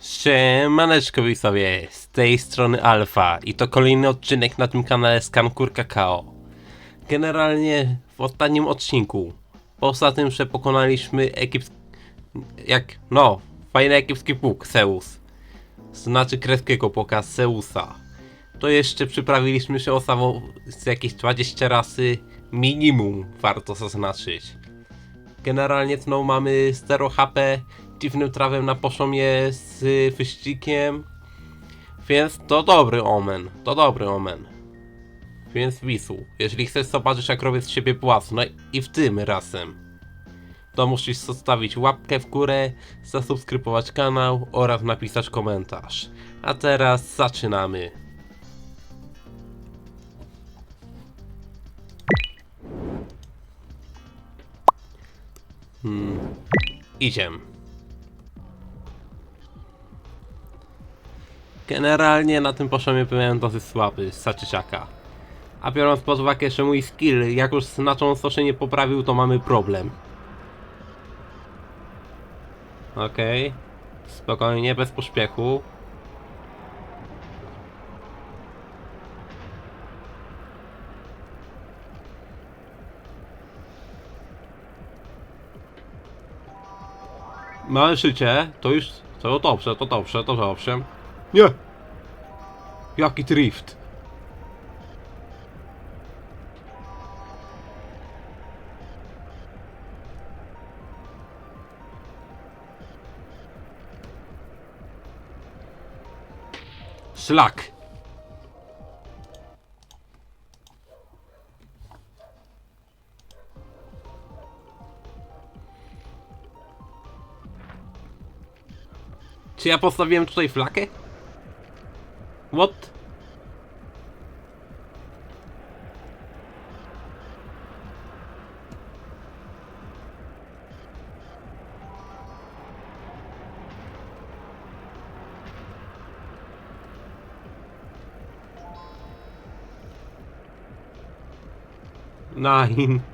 Siemaneczko widzowie, z tej strony Alfa i to kolejny odcinek na tym kanale Skankur Kakao. Generalnie w ostatnim odcinku, poza tym, że pokonaliśmy ekip... jak... no, fajny ekipski pług, Zeus. Znaczy kreskiego poka Zeusa. To jeszcze przyprawiliśmy się osobą z jakieś 20 rasy minimum, warto zaznaczyć. Generalnie no mamy 0 HP, dziwnym trawem na poziomie z wyścigiem. Więc to dobry omen, to dobry omen. Więc Wisu, jeżeli chcesz zobaczyć jak robię z siebie płac, no i w tym razem, to musisz zostawić łapkę w górę, zasubskrybować kanał oraz napisać komentarz. A teraz zaczynamy. Hmm. Idziemy. Generalnie na tym poziomie byłem dosyć słaby z Saczysiaka. A biorąc pod uwagę, że mój skill jak już znacząco się nie poprawił, to mamy problem. Okej. Spokojnie, bez pośpiechu. Małe życie, to już... To dobrze, to dobrze, to dobrze. Nie! Jaki drift? Szlak! Czy ja postawiłem tutaj flakę? What? Nine.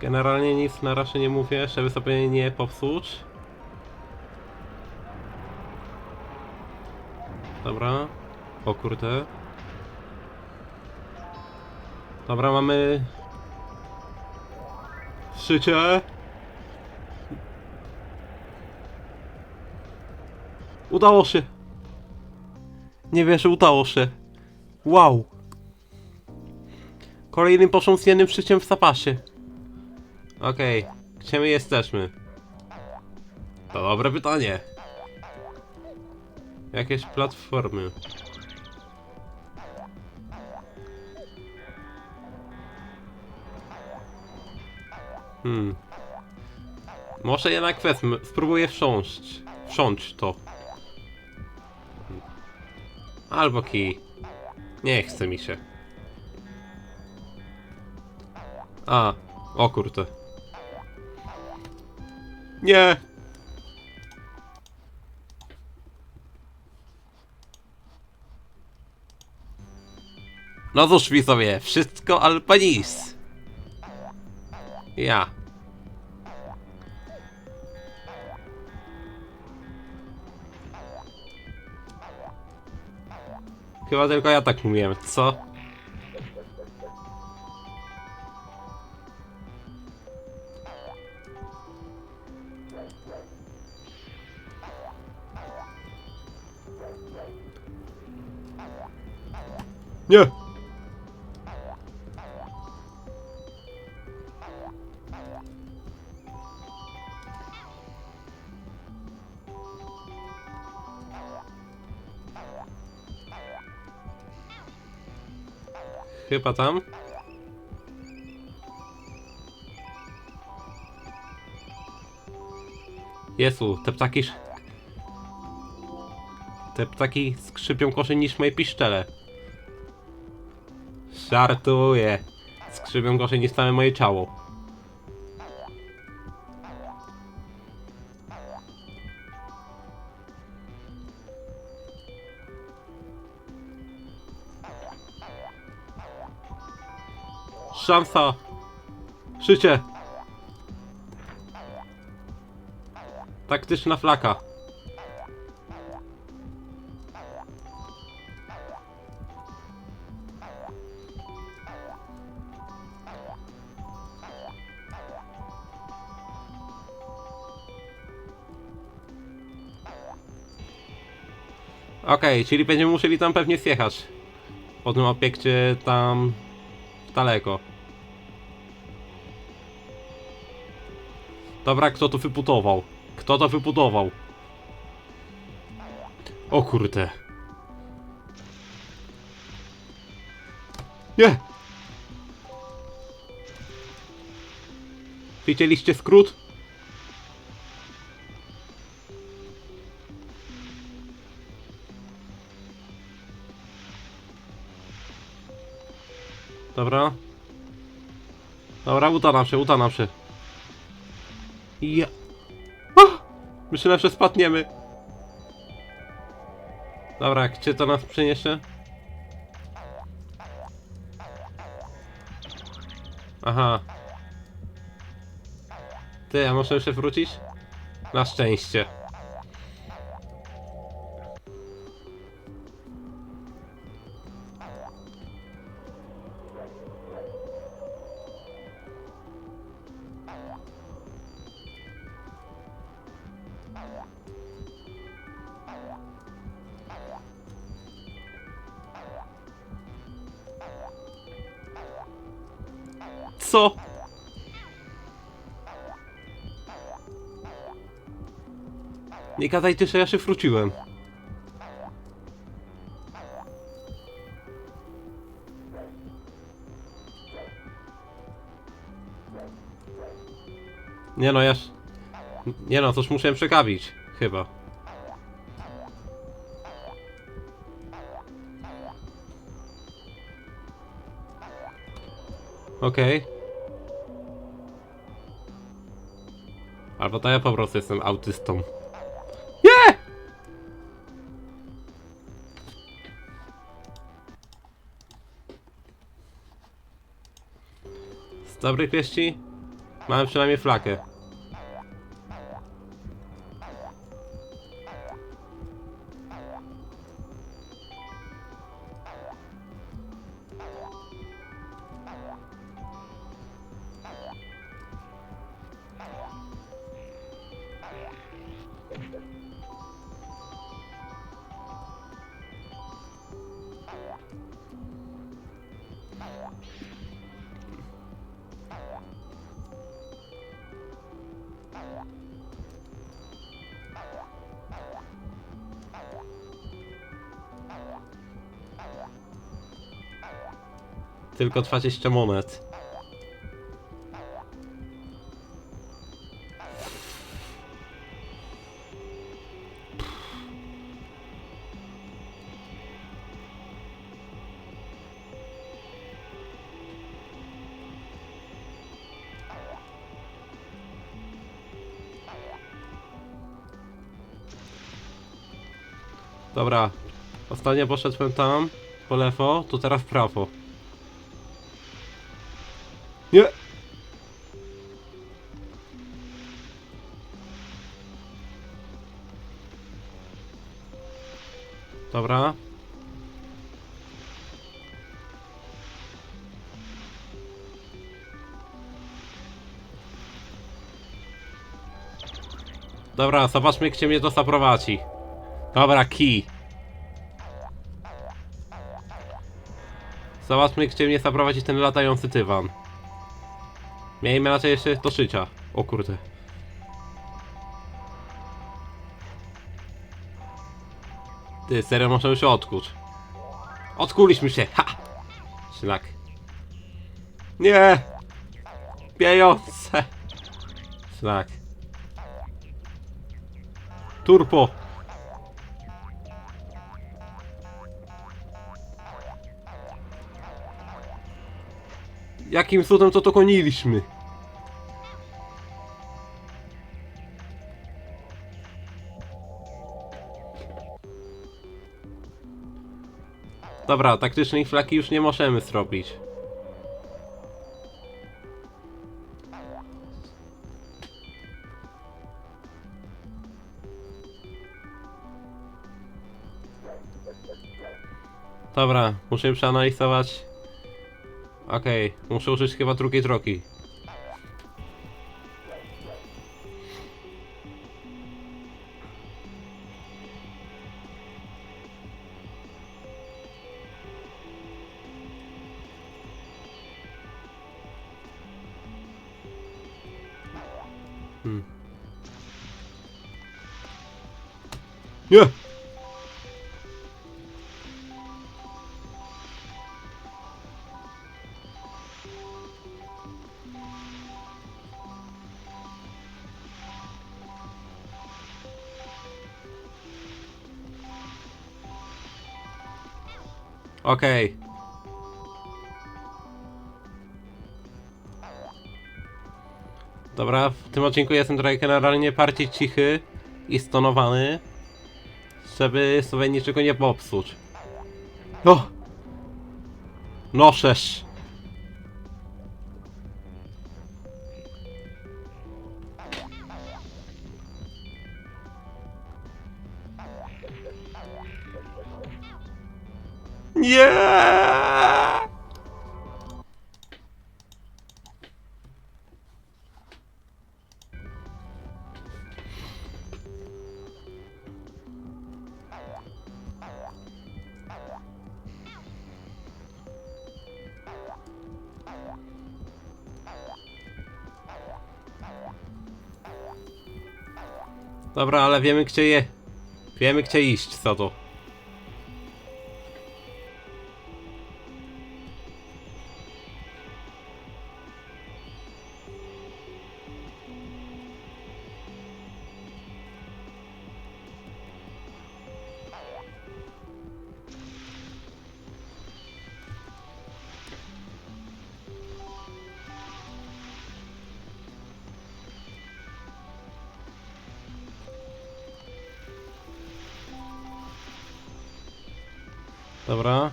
Generalnie nic na razie nie mówię, żeby sobie nie popsuć. Dobra. O kurde. Dobra, mamy... Szycie. Udało się. Nie wierzę, udało się. Wow. Kolejnym potrząsniętym szyciem w zapasie. Okej, gdzie my jesteśmy? To dobre pytanie. Jakieś platformy. Hmm. Może jednak wezmę, spróbuję wsiąść. Wsiąść to. Albo kij. Nie chce mi się. A, o kurde. Nie. No cóż widzowie, wszystko albo nic. Ja. Chyba tylko ja tak mówiłem, co? Nie! Chyba tam. Jezu, te ptaki... Te ptaki skrzypią gorzej niż moje piszczele. Żartuję. Skrzypią gorzej niż całe moje ciało. Szansa! Życie! Taktyczna flaka. Okej, czyli będziemy musieli tam pewnie zjechać. Po tym obiekcie tam daleko. Dobra, kto to wybudował? Kto to wybudował? O kurde. Nie! Widzieliście skrót? Dobra. Dobra, uda nam się, uda nam się. Ja... Ah! Myślę, że spadniemy. Dobra, gdzie to nas przyniesie? Aha. Ty, a może jeszcze wrócić? Na szczęście. Co? Nie gadajcie, że ja się wróciłem. Nie no, ja... Nie no, coś muszę przegapić. Chyba. Okej. Albo to ja po prostu jestem autystą. Nie! Z dobrych wieści mamy przynajmniej flakę. Tylko 20 monet. Dobra, ostatnio poszedłem tam, po lewo, to teraz w prawo. Dobra. Dobra, zobaczmy gdzie mnie to zaprowadzi. Dobra, key. Zobaczmy gdzie mnie zaprowadzi ten latający tywan. Miejmy nadzieję jeszcze do szycia. O kurde. Ty, serio możemy się odkuć. Odkuliśmy się, ha! Szlak. Nie! Pieniądze! Szlak. Turpo! Jakim cudem to dokoniliśmy? Dobra, taktycznej flaki już nie możemy zrobić. Dobra, muszę przeanalizować. Okej, muszę użyć chyba drugiej drogi. Hmm. Nie! Okej. Tym odcinku jestem trochę generalnie bardziej cichy i stonowany, żeby sobie niczego nie popsuć. No! Noszesz! Nie! Dobra, ale wiemy gdzie je. Wiemy gdzie iść, co to. Dobra.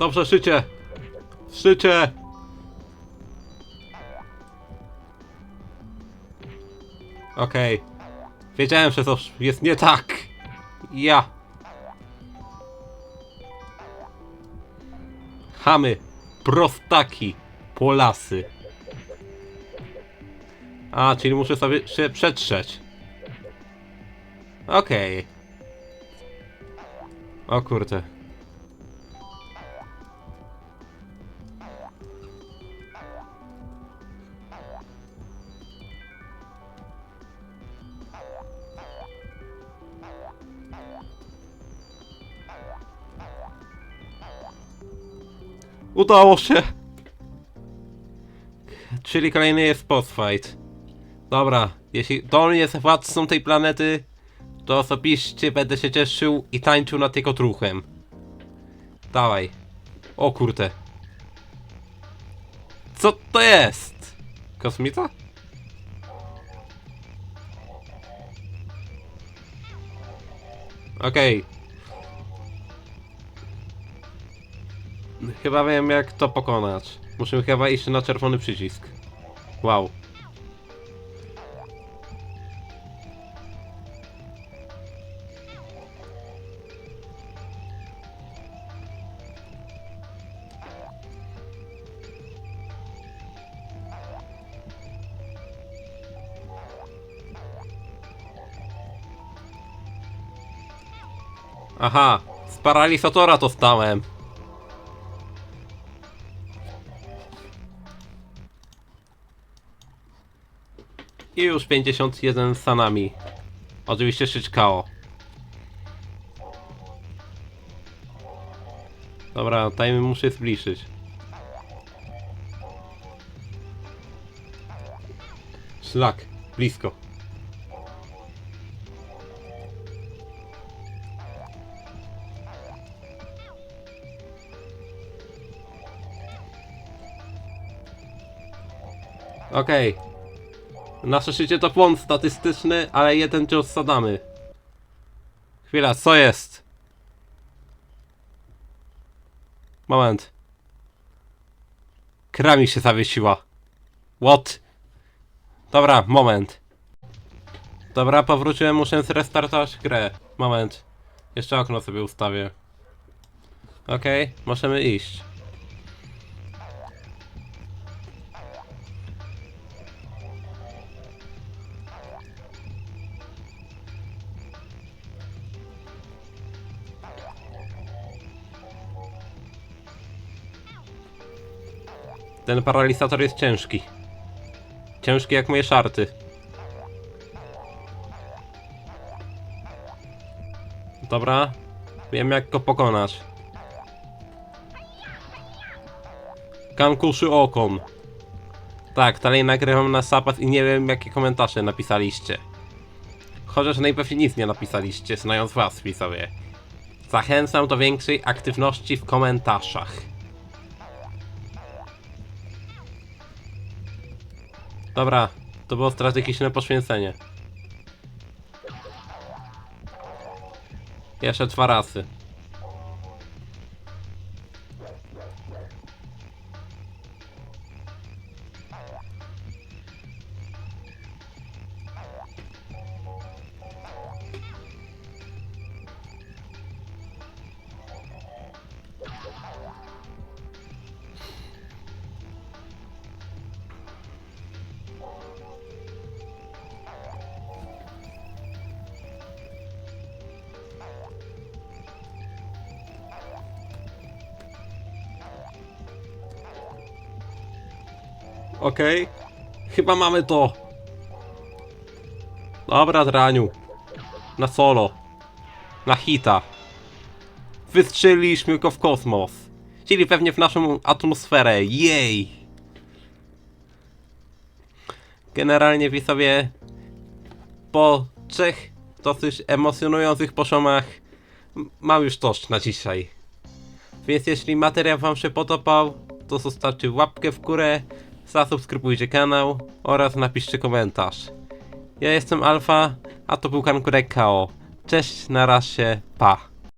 Dobrze, szycie! Szycie! Okej. Wiedziałem, że to jest nie tak. Ja. Chamy. Prostaki. Polasy. A, czyli muszę sobie się przetrzeć. Okej. O kurde. Udało się! Czyli kolejny jest boss fight. Dobra, jeśli Don jest władcą tej planety, to osobiście będę się cieszył i tańczył nad jego truchem. Dawaj. O kurde. Co to jest? Kosmita? Okej. Chyba wiem jak to pokonać. Musimy chyba iść na czerwony przycisk. Wow. Aha, z paralizatora to stałem. I już 51 sanami. Oczywiście szyczkało. Dobra, time muszę zbliżyć. Szlak, blisko. Okej. Nasze życie to błąd statystyczny, ale jeden cios zadamy. Chwila, co jest? Moment. Kra mi się zawiesiła. What? Dobra, moment. Dobra, powróciłem, muszę zrestartować grę. Moment. Jeszcze okno sobie ustawię. Okej, możemy iść. Ten paralizator jest ciężki. Ciężki jak moje szarty. Dobra. Wiem jak go pokonać. Kankuszy okon. Tak, dalej nagrywam na sapat i nie wiem jakie komentarze napisaliście. Chociaż najpewniej nic nie napisaliście, znając was widzowie. Zachęcam do większej aktywności w komentarzach. Dobra, to było strategiczne poświęcenie. Jeszcze dwa razy. Okej. Chyba mamy to. Dobra, Draniu. Na solo. Na hita. Wystrzeliliśmy go w kosmos. Czyli pewnie w naszą atmosferę. Jej! Generalnie widzowie po trzech dosyć emocjonujących poziomach mam już dość na dzisiaj. Więc jeśli materiał wam się podobał, to zostawcie łapkę w górę, zasubskrybujcie kanał oraz napiszcie komentarz. Ja jestem Alfa, a to był Kankurek KO. Cześć, na razie, pa.